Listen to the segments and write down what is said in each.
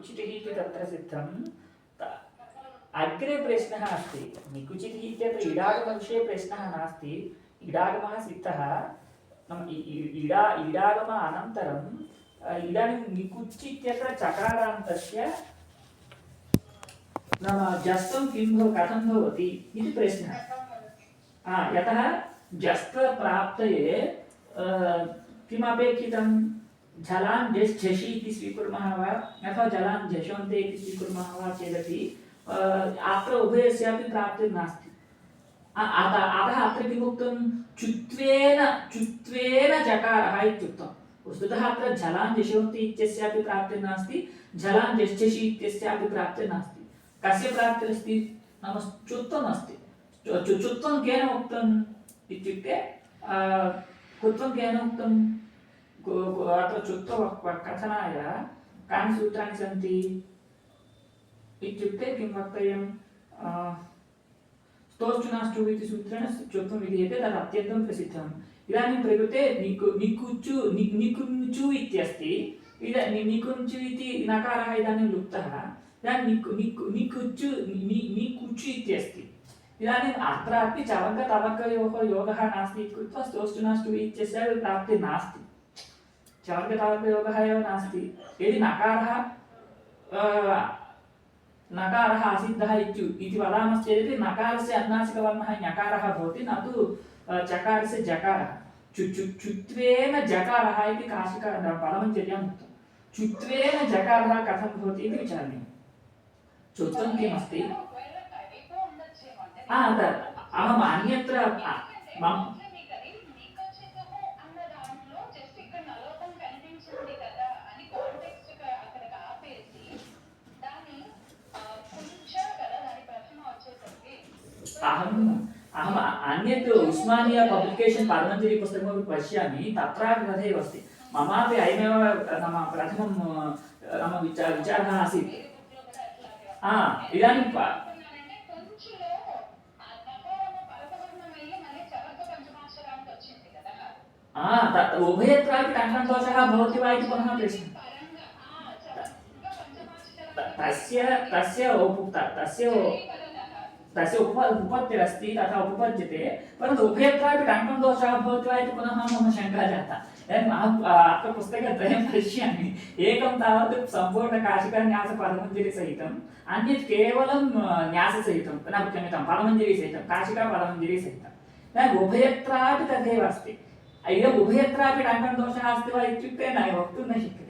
निकुचितिः इति तत्र सिद्धं त- अग्रे प्रश्नः अस्ति निकुचितिः इत्यत्र इडागमविषये प्रश्नः नास्ति इडागमः सिद्धः नाम इ- इ- इडा इडागम अनन्तरं अ, इदानीं निकुच् इत्यत्र चकारान्तस्य नाम जस्त्वं किं भव कथं भवति इति प्रश्नः हा, यतः जस्त्वप्राप्तये अ, किमपेक्षितं जलान् झस् झषि इति स्वीकुर्मः वा? अथवा जलान् झषन्ते इति स्वीकुर्मः वा चेदपि अत्र उभयस्यापि प्राप्तिर्नास्ति अतः अतः अत्र किमुक्तं चुत्वेन चुत्वेन जकारः इत्युक्तं वस्तुतः अत्र जलान् झषन्ति इत्यस्यापि प्राप्तिर्नास्ति जलान् झषि इत्यस्यापि प्राप्तिर्नास्ति कस्य प्राप्तिरस्ति? नाम चुत्वम् अस्ति चुत्वं केन उक्तम् इत्युक्ते कुत्वं केन उक्तं कु- कु- अत्र चुत्व कथनाय कानि सूत्राणि सन्ति इत्युक्ते किं वक्तव्यं अ, स्तोश्चुनाष्टु इति सूत्रेण चुत्वं विधीयते तद् अत्यन्तं प्रसिद्धम् इदानीं प्रकृते निकु निकुचु नि निकुञ्चु इत्यस्ति इद नि निकुञ्चु इति नकारः इदानीं लुप्तः इदानीं निकु निकु निकुचु नि निकुचु इत्यस्ति इदानीम् अत्रापि चवर्गतवर्गयोः योगः नास्ति इति कृत्वा स्तोष्टुनाष्टु इत्यस्यापि प्राप्तिः नास्ति चवर्गतवर्गयोगः एव नास्ति यदि नकारः अ, नकारः असिद्धः इत्यु इति वदामश्चेदपि नकारस्य अनुनासिकवर्णः ञकारः भवति न तु अ, चकारस्य जकारः चु चु चुत्वेन जकारः इति काशिका परमञ्चर्याम् उक्तं चुत्वेन जकारः कथं भवति इति विचारणीयं चुत्वं किमस्ति ఆ, త- అహం అన్యత్ర ఆ, మమ अहम् अहम् अन्यत् उस्मानिया पब्लिकेशन् पार्लमेण्टरि पुस्तकमपि पश्यामि तत्रापि तथैव अस्ति ममापि अयमेव नाम प्रथमं नाम विचार विचारः आसीत् हा इदानीं प- हा त- उभयत्रापि टङ्कणदोषः भवति वा इति पुनः प्रश्नः त- तस्य तस्य उप त- तस्य तस्य उप उपपत्तिरस्ति तथा उपपद्यते परन्तु उभयत्रापि टङ्कणदोषः भवति वा इति पुनः मम शङ्का जाता इदानीम् अहम् अ, अत्र पुस्तकद्वयं पश्यामि एकं तावत् सम्पूर्णकाशिकान्यासपदमञ्जरिसहितम् अन्यत् केवलं अ, न्याससहितं न क्षम्यतां पदमञ्जरिसहितं काशिकापदमञ्जरिसहितम् इदानीम् उभयत्रापि तथैव अस्ति इदम् उभयत्रापि टङ्कणदोषः अस्ति वा इत्युक्ते न वक्तुं न शक्यते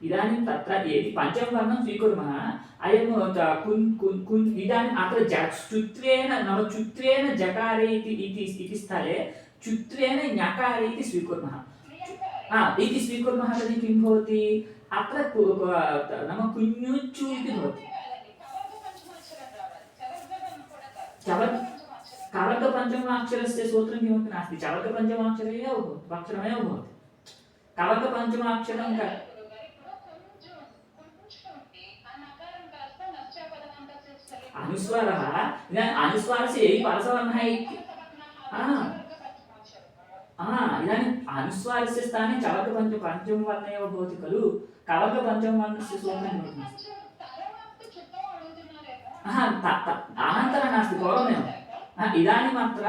ఇదానీ తత్ర ఏది పంచమవర్ణం స్వీకుర్మः అయం కున్ కున్ కున్ ఇదానీ అత్ర జ చుత్వేన నమ చుత్వేన జకారే ఇది ఇది ఇది స్థలే చుత్వేన ఞకారే ఇది స్వీకుర్మः ఆ ఇది స్వీకుర్మः తది కిం భవతి అత్ర నమ కున్యుచ్చు ఇది భవతి చవత్ కవక పంచమాక్షరస్య సూత్రం కిమపి నాస్తి చవక పంచమాక్షరమే భవతి అక్షరమే భవతి కవక పంచమాక్షరం కదా अनुस्वारः इदानीम् अनुस्वारस्य यदि परसवर्णः इदानीम् अनुस्वारस्य स्थाने चवकपञ्च पञ्चमवर्ण एव भवति खलु कवकपञ्चमवर्णस्य श्लोकः भवति अनन्तरं नास्ति पूर्वमेव हा, इदानीम् अत्र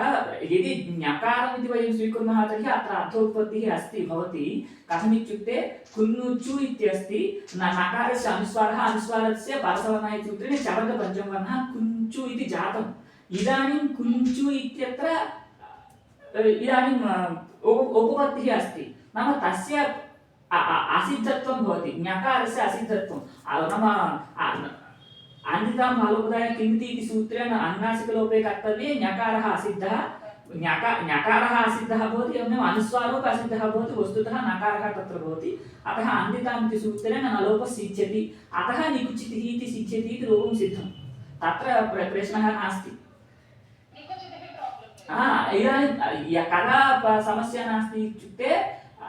यदि ञकारम् इति वयं स्वीकुर्मः तर्हि अत्र अर्थोत्पत्तिः अस्ति भवति कथमित्युक्ते कुन्नुचु इत्यस्ति न नकारस्य अनुस्वारः अनुस्वारस्य परसवर्णः इति सूत्रेण चवर्गपञ्चमवर्णः कुञ्चु इति जातम् इदानीं कुञ्चु इत्यत्र अ, इदानीं अ, उप- उपपत्तिः अस्ति नाम तस्य अ- अ- असिद्धत्वं भवति ञकारस्य असिद्धत्वं अ, नाम అన్యతాం హలోదాయ కింది ఇది సూత్రేణ అన్నాసికలోపే కర్తవ్యే ఞకార అసిద్ధ ఞకార అసిద్ధ భవతి ఏమేమి అనుస్వారోప అసిద్ధ భవతి వస్తుత నకార తత్ర భవతి అత అన్యతామితి సూత్రేణ నలోప సిద్ధ్యతి అత నికుచితి ఇది సిద్ధ్యతి ఇది రూపం సిద్ధం తత్ర ప్రశ్న నాస్తి ఇదానీ కళా సమస్య నాస్తి ఇత్యుక్తే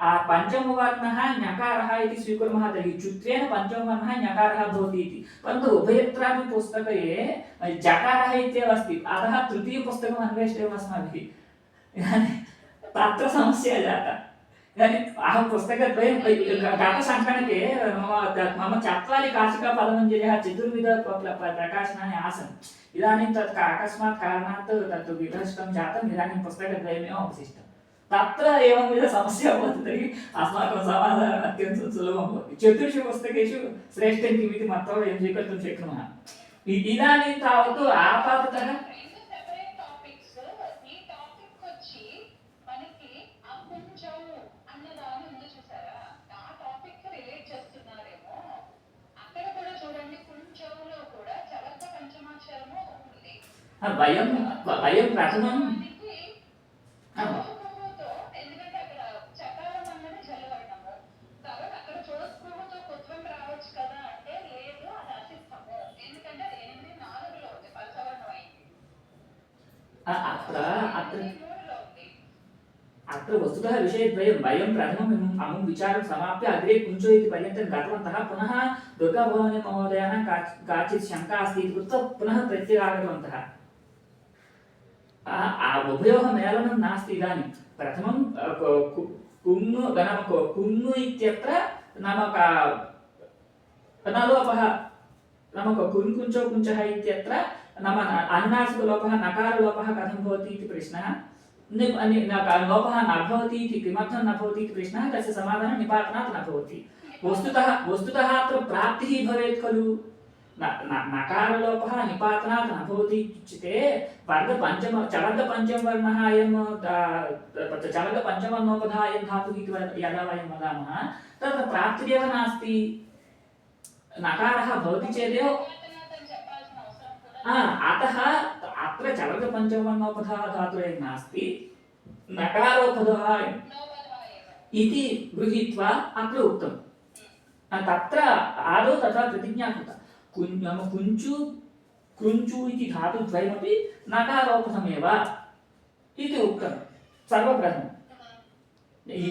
इदानीं य- कदा प- समस्या नास्ति इत्युक्ते आ, पञ्चमवर्णः ञकारः इति स्वीकुर्मः तर्हि चुत्वेन पञ्चमवर्णः ञकारः भवति इति परन्तु उभयत्रापि पुस्तके जकारः इदानीं समस्या जाता। इदानीम् अहं गतसङ्गणके मम मम चत्वारि काशिकापदमञ्जर्यः चतुर्विध प- प- प्रकाशनानि आसन्। इदानीं तत् अकस्मात् कारणात् तत् विभ्रष्टं जातम्। इदानीं पुस्तकद्वयमेव अवशिष्टम्। तत्र एवंविधसमस्या भवति तर्हि अस्माकं समाधानम् अत्यन्तं सुलभं भवति चतुर्षु पुस्तकेषु श्रेष्ठं किमिति मत्वा वयं स्वीकर्तुं शक्नुमः इ- इदानीं तावत् आपाततः రెండు సెపరేట్ టాపిక్స్ अत्र वस्तुतः विषयद्वयं वयं प्रथमम् इमम् अमुं विचारं समाप्य अग्रे कुञ्चो इति पर्यन्तं गतवन्तः पुनः दुर्गाभवानी महोदयानां का- काचित् शङ्का अस्ति इति कृत्वा पुनः प्रत्यागतवन्तः आ- आ- उभयोः मेलनं नास्ति इदानीं प्रथमं अ, कु- कु- कुन्नु नाम कु- कुन्नु इत्यत्र नाम का नलोपः नाम कु- कुन् कुञ्चो कुञ्चः इत्यत्र नाम न- अनुनासिकलोपः नकारलोपः कथं भवति इति प्रश्नः नि- नि- न- का- लोपः न भवति इति किमर्थं न भवति इति प्रश्नः तस्य समाधानं निपातनात् न भवति वस्तुतः वस्तुतः अत्र प्राप्तिः भवेत् खलु नकारलोपः निपातनात् न भवति इत्युच्यते वर्गपञ्चम चलकपञ्चमवर्णः अयं चलकपञ्चमवर्णोपधा अयं धातुः इति यदा वयं वदामः तत्र प्राप्तिरेव नास्ति नकारः भवति चेदेव अतः అత్ర చరక नास्ति నాస్తి इति गृहीत्वा अत्र అత్ర तत्र आदौ तथा प्रतिज्ञा ప్రతిజ్ఞా కృత नाम कुञ्चु कृञ्चु इति धातुद्वयमपि नकारोपथमेव इति उक्तं सर्वप्रथमं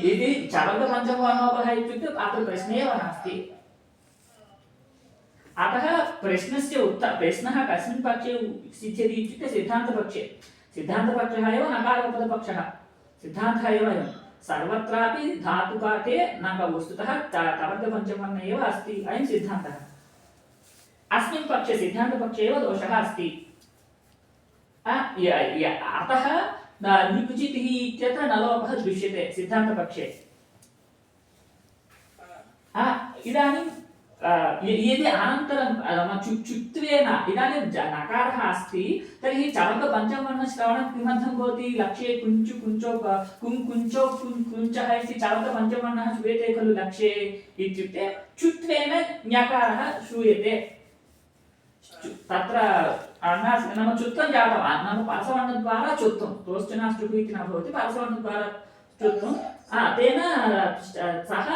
यदि चरन्तपञ्चवर्णोपः इत्युक्ते अत्र प्रश्ने एव नास्ति अतः प्रश्नस्य उत्तर प्रश्नः कस्मिन् पक्षे सिद्ध्यति इत्युक्ते सिद्धान्तपक्षे सिद्धान्तपक्षः एव नकारोपदपक्षः सिद्धान्तः एव अयं सर्वत्रापि धातुपाठे न वस्तुतः त- तवर्गपञ्चमवर्ण एव अस्ति अयं सिद्धान्तः अस्मिन् पक्षे सिद्धान्तपक्षे एव दोषः अस्ति आ, य- य- अतः न- निकुचितिः इत्यत्र नलोपः दृश्यते सिद्धान्तपक्षे आ, इदानीं आ, य- यदि अनन्तरं आ, नाम चु चुत्वेन इदानीं ज- नकारः अस्ति तर्हि चवर्गपञ्चमवर्णश्रवणं किमर्थं भवति लक्ष्ये कुञ्चु कुञ्चो क- कुं कुञ्चो कुं कुञ्चः इति चवर्गपञ्चमवर्णः श्रूयते खलु लक्ष्ये इत्युक्ते चुत्वेन ञकारः श्रूयते चु- तत्र अण्णास् नाम चुत्वं जातवान् नाम परसवर्णद्वारा चुत्वं तोश्चनाष्टुः इति न भवति परसवर्णद्वारा चुत्वं आ, तेन स- सः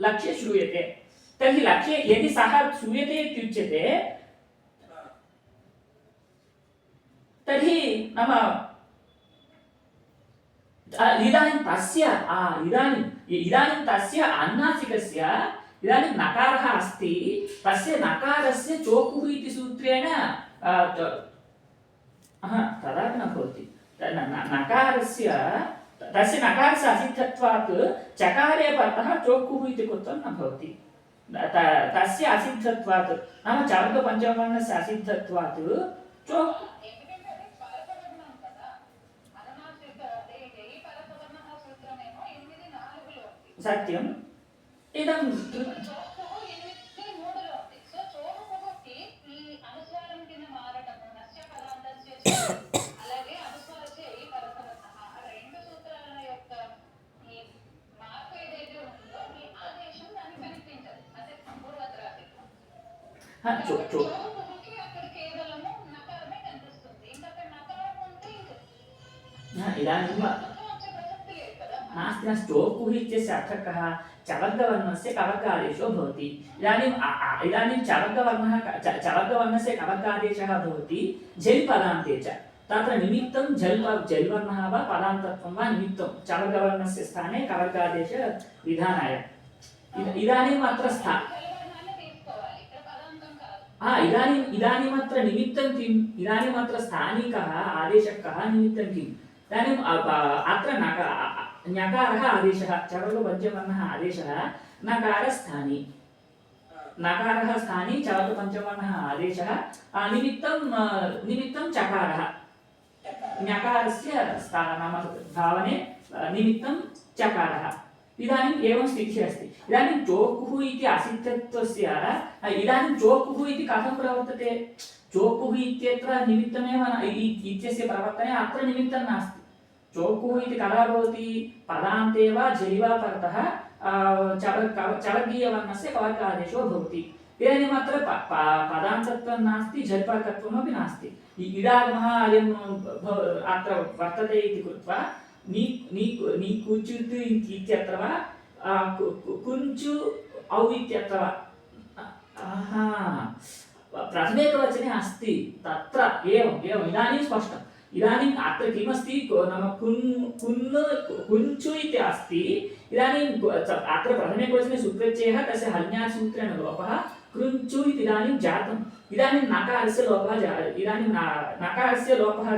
लक्ष्ये श्रूयते तर्हि लक्ष्ये यदि सः श्रूयते इत्युच्यते तर्हि नाम इदानीं तस्य आ, इदानीम् इ- इदानीं तस्य अन्नासिकस्य इदानीं नकारः अस्ति तस्य नकारस्य चोकुः इति सूत्रेण तदापि न भवति नकारस्य तस्य नकारस्य असिद्धत्वात् चकारे परतः चोकुः इति कृतं न भवति। తస్య అసిద్ధత్వాత్. నామ చారుక పంచవర్ణస్య అసిద్ధత్వాత్. చో సత్యం. ఇదం లేదు కదా नास्ति नास्ति चोकुः इत्यस्य अर्थः कः चवर्गवर्णस्य कवर्गादेशो भवति इदानीम् अ- अ- इदानीं चवर्गवर्णः क- च- चवर्गवर्णस्य कवर्गादेशः भवति झेल् पदान्ते च तत्र निमित्तं झल् झल्वर्णः वा पदान्तत्वं वा निमित्तं चवर्गवर्णस्य स्थाने कवर्गादेशविधानाय इद- इदानीम् अत्र स्था इदानीम् इदानीमत्र निमित्तं किम् इदानीमत्र स्थानिकः आदेशः कः निमित्तं किम् इदानीम् अ- अ- अत्र नका ञकारः आदेशः चवर्गपञ्चवर्णः आदेशः नकारस्थानी नकारः स्थानी चवर्गपञ्चवर्णः आदेशः अ, निमित्तं अ, निमित्तं चकारः ञकारस्य स्था नाम भावने अ, निमित्तं चकारः इदानीम् एवं स्थितिः अस्ति इदानीं चोकुः इति असिद्धत्वस्य अ, इदानीं चोकुः इति कथं प्रवर्तते चोकुः इत्यत्र निमित्तमेव न इ- इत्यस्य प्रवर्तने अत्र निमित्तं नास्ति चोकुः इति कदा भवति पदान्ते वा झलि वा परतः अ, चव कव- चवर्गीयवर्णस्य कवर्गादेशो भवति इदानीम् अत्र प- प- पदान्तत्वं नास्ति झल्पकत्वमपि नास्ति इ- इडागमः अयं भव- अत्र वर्तते इति कृत्वा नी नी नी कुचुत् इत्यत्र वा आ, कु- कु- कुञ्चु औ इत्यत्र वा आहा प्रथमेकवचने अस्ति तत्र एवम् एवम् इदानीं स्पष्टम् इदानीम् अत्र किमस्ति को- नाम कुन् कुन् कुञ्चु इति अस्ति इदानीं कु- च- अत्र प्रथमेकवचने सुप्रत्ययः तस्य हल्यासूत्रेण लोपः कृञ्चु इति इदानीं जातम् इदानीं नकारस्य लोपः जा इदानीं न- नकारस्य लोपः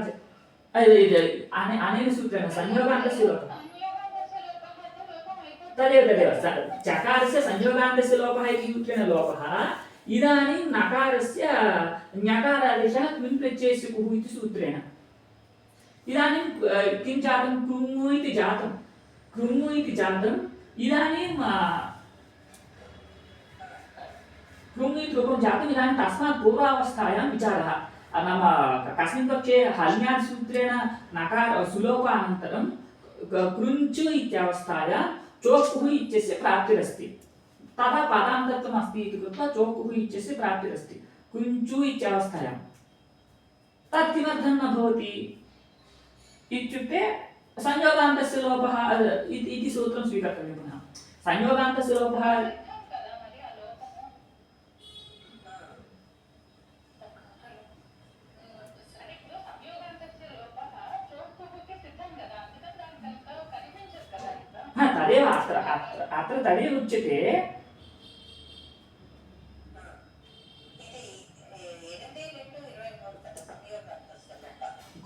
ज- अ, इद- अने- अनेन सूत्रेण संयोगान्तस्य लोपः సంయోగాంతస్య లోపः అంటే లోపం అయిపోతుంది तदेव तदेव स- चकारस्य संयोगान्तस्य लोपः इति सूत्रेण लोपः इदानीं नकारस्य ञकारादेशः क्विन् प्रत्ययस्य कुः इति सूत्रेण इदानीं अ, किं जातं कृङु इति जातं कृङु इति जातम् इदानीं अ, कृङ् इति रूपं जातम् इदानीं तस्मात् पूर्वावस्थायां विचारः अ, नाम कस्मिन् पक्षे हल्याद् सूत्रेण नकार सुलोपानन्तरं क- कृञ्चु इत्यावस्थायां चोकुः इत्यस्य प्राप्तिरस्ति। तदा पदान्तत्वम् अस्ति इति कृत्वा चोकुः इत्यस्य प्राप्तिरस्ति। इत्यावस्थायां। तत् किमर्थं न भवति इत्युक्ते संयोगान्तस्य लोपः इति सूत्रं स्वीकर्तव्यं पुनः। संयोगान्तस्य लोपः तदेव अत्र अत्र अत्र तदेव उच्यते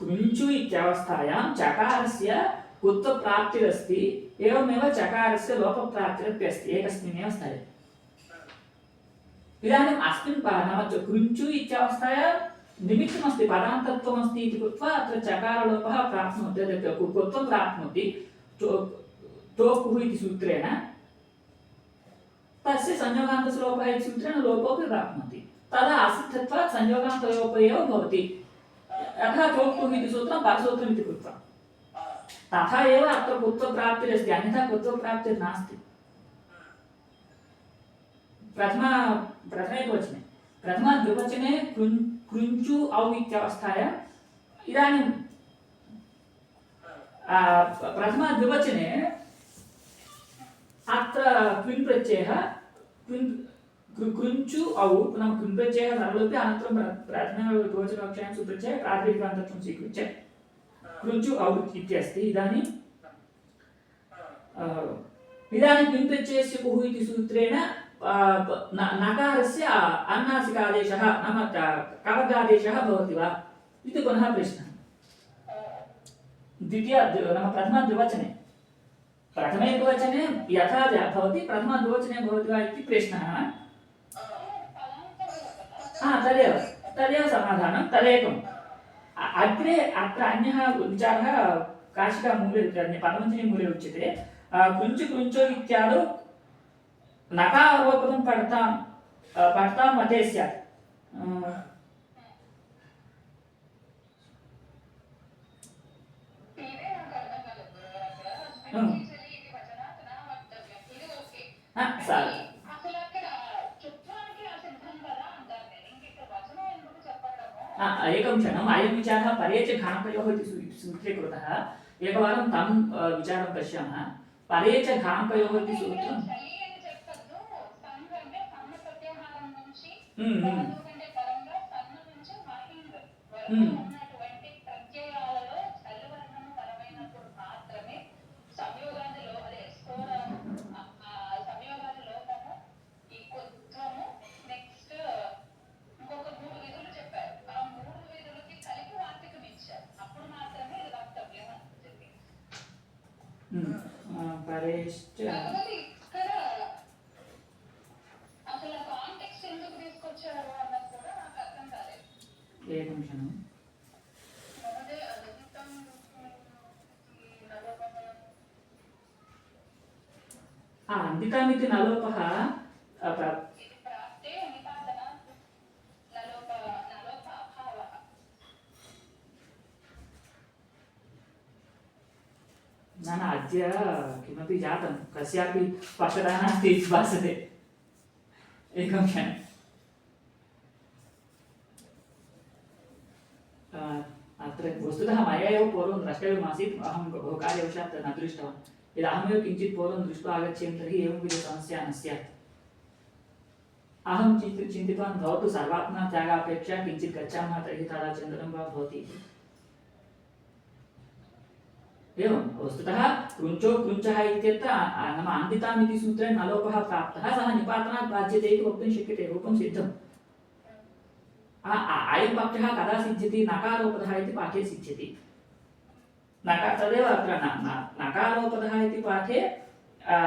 कृञ्चु इत्यावस्थायां चकारस्य कुत्वप्राप्तिरस्ति एवमेव चकारस्य लोपप्राप्तिरपि अस्ति एकस्मिन्नेव स्थले इदानीम् अस्मिन् पा नाम च कृञ्चु इत्यावस्थायां निमित्तमस्ति पदान्तत्वमस्ति इति कृत्वा अत्र चकारलोपः प्राप्नोति तत् कु- कुत्वं प्राप्नोति सूत्रेण तस्य संयोगान्तस्य लोपः इति सूत्रेण लोपोऽपि प्राप्नोति तदा असिद्धत्वात् संयोगान्तलोपः एव भवति यथा इति सूत्रं कृत्वा तथा एव अत्र कुत्वप्राप्तिरस्ति अन्यथा कुत्वप्राप्तिर्नास्ति प्रथमा प्रथमाद्विवचने कृञ्चु औ इदानीं प्रथमाद्विवचने अत्र क्विन् प्रत्ययः क्विन् कृ- कृञ्चु औ नाम क्विन् प्रत्ययः सर्वोपि अनन्तरं प्र- प्रथमद्विवचनकक्षायां सुप्रत्ययः प्रातिपदिकान्तत्वं स्वीकृत्य कृञ्चु औ इत्यस्ति इदानीं अ, इदानीं क्विन् प्रत्ययस्य कुः इति सूत्रेण अ, प- न- नकारस्य अन्नासिकादेशः नाम क- कवर्गादेशः भवति वा इति पुनः प्रश्नः द्वितीय द्वि- नाम प्रथमद्विवचने प्रथमेकवचने यथा ज- भवति प्रथमद्विवचने भवति वा इति प्रश्नः हा तदेव तदेव समाधानं तदेकम् अ- अग्रे अत्र अन्यः विचारः काशिकामूले अन्य पदमञ्जरीमूले उच्यते अ, कृञ्चु कृञ्चो इत्यादौ नकारोपदं पठतां अ, पठतां मते स्यात् एकं क्षणम् अयं विचारः परे च घाङ्कयोः इति सू- सूत्रीकृतः एकवारं तं अ, विचारं पश्यामः परे च घाङ्कयोः इति सूत्रं చలి Ah, di kami tinalopah ha, apa? न न अद्य किमपि जातं कस्यापि पशुरः नास्ति इति भासते एकं क्षणम् अत्र वस्तुतः मया एव पूर्वं द्रष्टव्यमासीत् अहं बहु कार्यवशात् न दृष्टवान् यदहमेव किञ्चित् पूर्वं दृष्ट्वा आगच्छेयं तर्हि एवंविधसमस्या न स्यात् अहं चिन्त चिन्तितवान् भवतु सर्वात्मना त्यागापेक्षया किञ्चित् गच्छामः तर्हि तदा चिन्तनं वा भवति इति एवं वस्तुतः कृञ्चो कृञ्चः इत्यत्र आ- आ- नाम आन्दिताम् इति सूत्रे नलोपः प्राप्तः सः निपातनात् बाध्यते इति वक्तुं शक्यते रूपं सिद्धम् आ- आ- अयं पक्षः कदा सिद्ध्यति नकारोपधः इति पाठे सिद्ध्यति नका तदेव अत्र न न- नकारोपधः इति पाठे आ,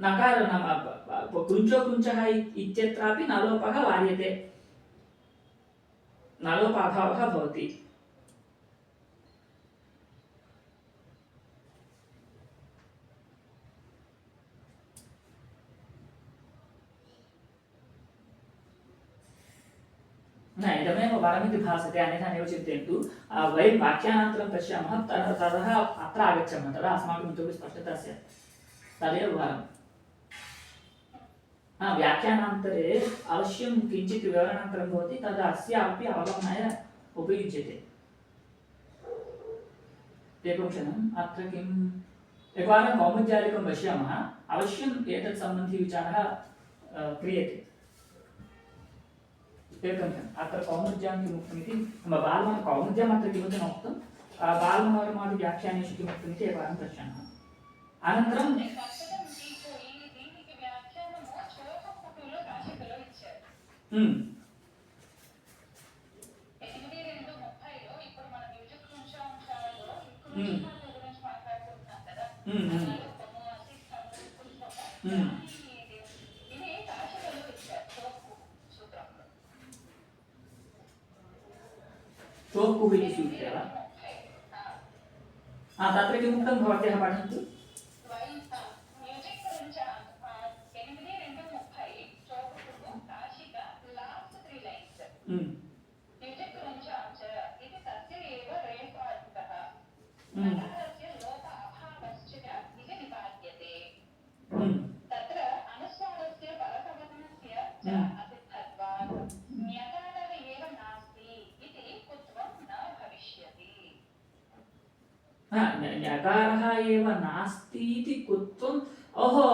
नकार नाम प- प- कृञ्चो कृञ्चः इ- इत्यत्रापि नलोपः वार्यते नलोपाभावः भवति इदमेव वरमिति भासते अन्यथा चिन्तयन्तु वयं वाक्यानन्तरं पश्यामः ततः अत्र आगच्छामः तदा अस्माकम् इतोपि स्पष्टता स्यात् तदेव वरम् हा, व्याख्यानान्तरे अवश्यं किञ्चित् विवरणान्तरं भवति तद् अस्यापि अवगमनाय उपयुज्यते। एकं क्षणम् अत्र किम्? एकवारं कौमुद्यादिकं पश्यामः अवश्यम् क्रियते। ಹೇಳ್ಕೊಂತಾನೆ ಆ ಥರ ಕೌಮುಜ್ಯ ಅಂತ ಮುಕ್ತಮಿತಿ ನಮ್ಮ ಬಾಲವನ ಕೌಮುಜ್ಯ ಮಾತ್ರ ಕಿಮತಿ ನೋಕ್ತು ಆ ಬಾಲವನವರು ಮಾಡಿ ವ್ಯಾಖ್ಯಾನೇಶು ಕಿಮುಕ್ತಮಿತಿ ಏವಾರಂ ಪಶ್ಯಾಮ అనంతరం Mm-hmm. चोक्कुः इति सूत्रेण तत्र किमुक्तं भवत्याः पठन्तु Mm. ञकारः एव नास्ति इति कुत्वम् ओहो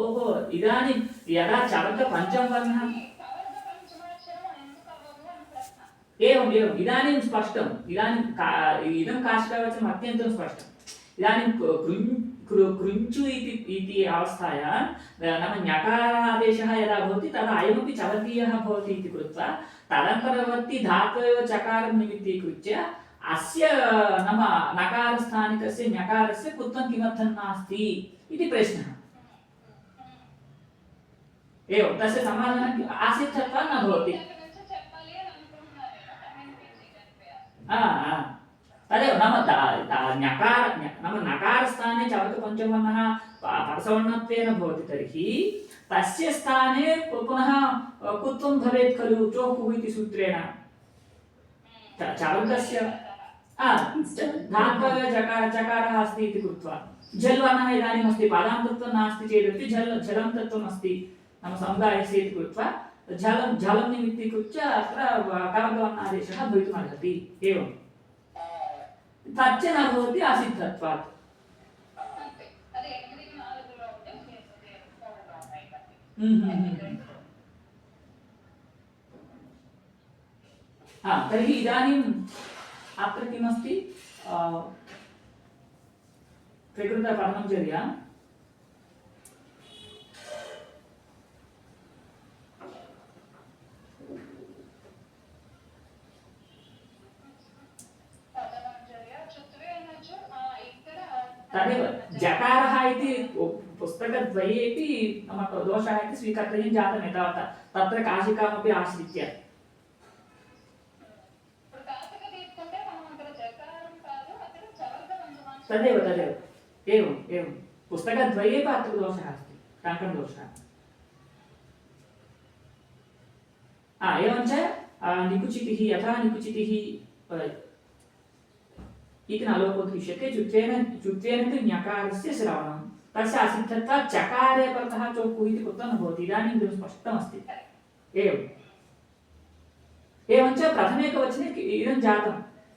ओहो इदानीं यदा चरकपञ्चमवर्णः కవర్గ పంచమాక్షరం ఎందుకు అవ్వదు అని ప్రశ్న एवम् एवम् इदानीं स्पष्टम् इदानीं का इदं काशिकावचनम् अत्यन्तं स्पष्टम् इदानीं कृ- कृञ् कृ- कृञ्चु इति इति अवस्थायां नाम ञकारादेशः यदा भवति तदा अयमपि चलतीयः भवति इति कृत्वा तदन्तरवर्ति धात्वैव चकारं निमित्तीकृत्य अस्य नाम नकारस्थानिकस्य ञकारस्य कुत्वं किमर्थं नास्ति इति प्रश्नः। एवं, तस्य समाधानं किम् आसीत् तथा न भवति? तदेव, नाम ञकार नाम नकारस्थाने चवकपञ्चवर्णः परसवर्णत्वेन भवति तर्हि तस्य स्थाने पुनः कुत्वं भवेत् खलु चोकुः इति सूत्रेण। चारुकस्य चकार चकारः अस्ति इति कृत्वा जल् वर्णः इदानीमस्ति पादां तत्त्वं नास्ति चेदपि जल जलं तत्त्वम् अस्ति नाम समुदायस्य इति कृत्वा जलं जलं निमित्तीकृत्य अत्र कारकवर्णादेशः भवितुमर्हति एवं तच्च न भवति असिद्धत्वात् तर्हि इदानीं अत्र किमस्ति प्रकृतकर्मचर्या तदेव जकारः इति पुस्तकद्वये मम दोषः इति स्वीकर्तव्यं जातं यथावत् तत्र काशिकामपि आश्रित्य। तदेव तदेव। एवम् एवं पुस्तकद्वयेपि अत्र दोषः अस्ति टङ्कणदोषः हा एवञ्च निकुचितिः, यथा निकुचितिः इति न लोपोद्दिश्यते चुत्वेन चुत्वेन तु ञकारस्य श्रवणं। तस्य असिद्धत्वात् चकारे परतः चोक्कुः इति कृतं न भवति। इदानीं इदं स्पष्टमस्ति। एवम्। एवञ्च प्रथमेकवचने इदं जातं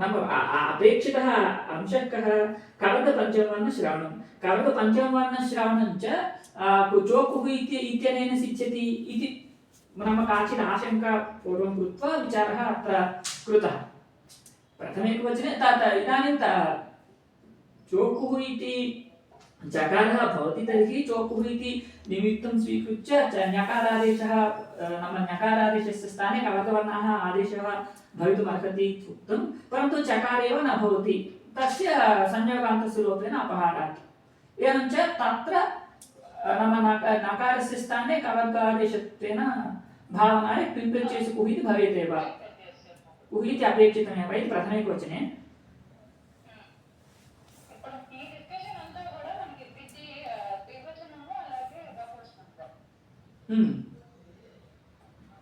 नाम अ- अ- अपेक्षितः अंशः कः कवदपञ्चमवर्णश्रवणं कवदपञ्चमवर्णश्रवणं च अ, कु- चोकुः इत्य इत्यनेन सिद्ध्यति इति नाम काचित् आशङ्का पूर्वं कृत्वा विचारः अत्र कृतः प्रथमेकवचने त- त- इदानीं त चोकुः इति जकारः भवति तर्हि चोकुः इति निमित्तं स्वीकृत्य च ञकारादेशः नाम ञकारादेशस्य स्थाने कवकवर्णाः आदेशः भवितुमर्हति उक्तं। परन्तु चकार एव न भवति। तस्य संयोगान्तस्य रूपेण अपहारात्। एवञ्च तत्र नाम नकारस्य स्थाने कवर्गादेशत्वेन भावनाय इति भवेदेव। इति अपेक्षितमेव इति प्रथमे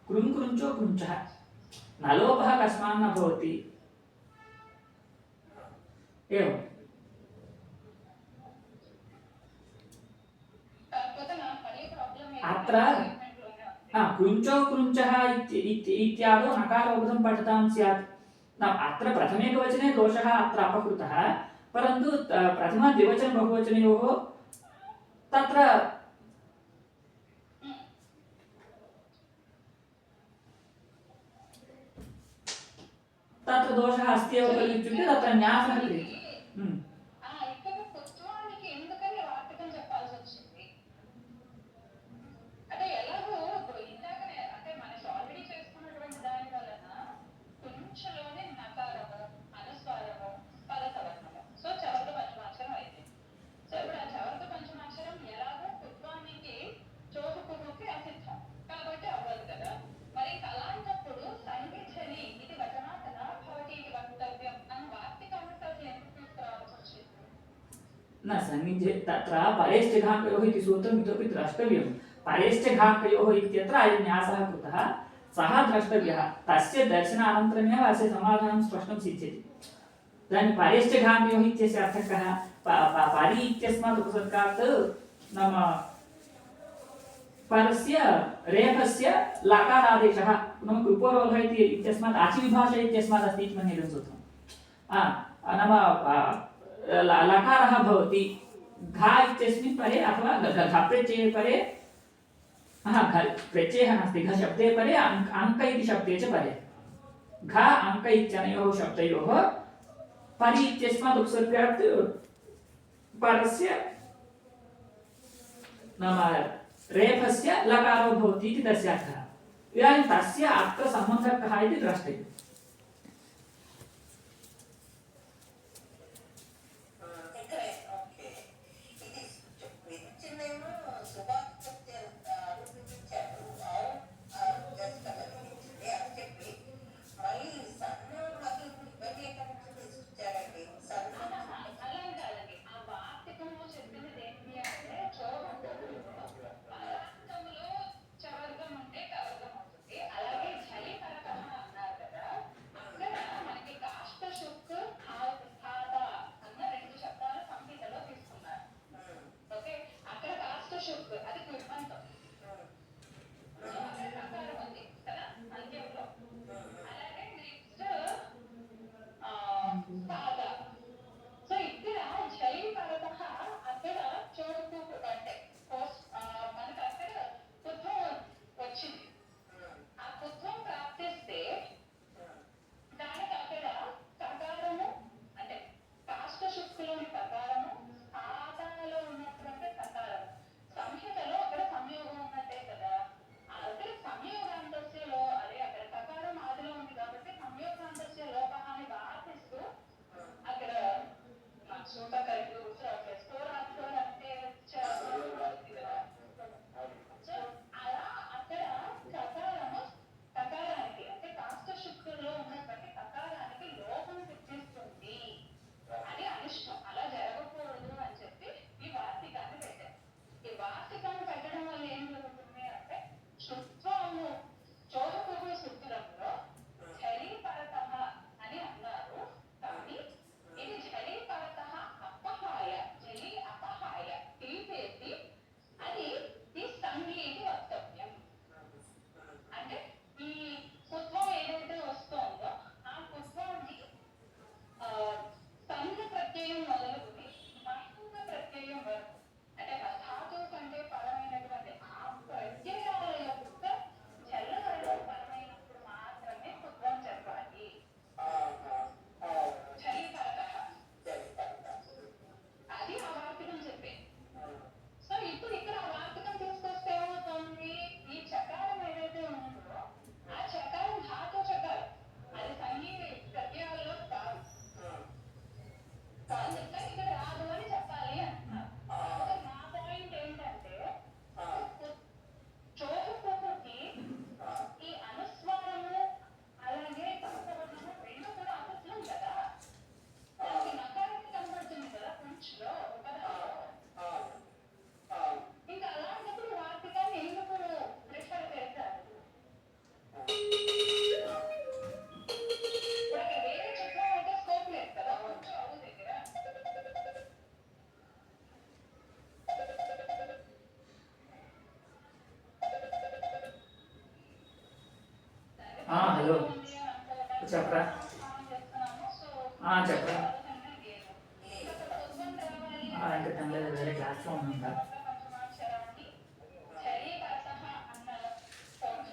కృం కృంచో కృంచ నలోభ కస్మాన్న భవతి ఏం అత్ర కృంచో కృంచ ఇత్యాదో నకారోగం పఠితాం స్యాత్ అత్ర ప్రథమేకవచనే దోష అత్ర అపకృత పరంతు ప్రథమద్వివచన బహువచనయోः తత్ర Tá, tá tanto dois já rastreou, ele primeiro apanhava, ah, ele तत्र परेश्चघाकयोः इति सूत्रम् इतोपि द्रष्टव्यं परेश्चघाकयोः इत्यत्र अयं न्यासः कृतः। सः द्रष्टव्यः। तस्य दर्शनानन्तरमेव अस्य समाधानं स्पष्टं सिद्ध्यति। इदानीं परेश्चघाकयोः इत्यस्य अर्थः कः? इत्यस्मात् उपसर्गात् नाम परस्य रेफस्य लकारादेशः नाम इति इत्यस्मात् आचिविभाषा इत्यस्मात् अस्ति इति मन्ये आ, नाम लकारः भवति। घा इत्यस्मिन् परे अथवा घप्रत्यये परे हा, घ प्रत्ययः नास्ति घ शब्दे परे अङ्क इति शब्दे च परे घ अङ्क इत्यनयोः शब्दयोः परि इत्यस्मात् उपसर्गात् परस्य नाम रेफस्य लकारो भवति इति तस्य अर्थः। इदानीं तस्य अत्र सम्बन्धः कः इति द्रष्टव्यम्।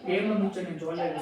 ఏముంది కూర్చో నేను చూడలేదు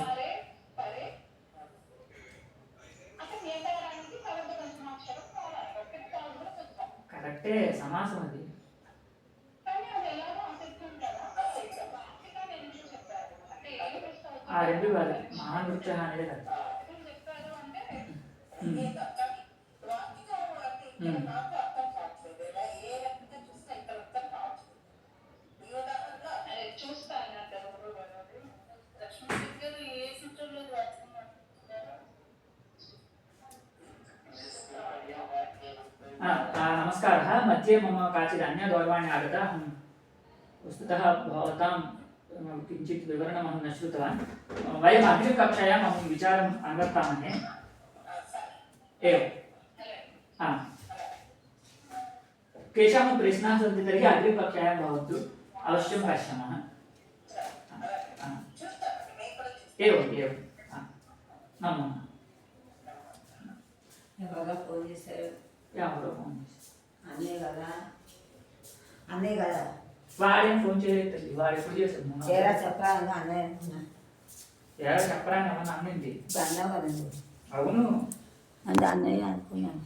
मध्ये मम आगता अहं वस्तुतः भवतां किञ्चित् विवरणमहं न श्रुतवान्। वयम् अग्रिमकक्षायाम् अहं विचारम् अनुवर्तामहे। एवं। हा। केषां प्रश्नाः सन्ति तर्हि अग्रिमकक्षायां भवन्तु अवश्यं पश्यामः। एवम् एवं नमो नमः। అన్నయ్య కదా? అన్నయ్య కదా? వాడేం ఫోన్ చేయలేదు వాడు ఎప్పుడు చేశాడు. చేరా చెప్పాలని అన్నయ్య ఎవరు చెప్పరాని ఏమన్నా అన్నావు కదా నువ్వు అవును. అంటే అన్నయ్య అనుకున్నాను.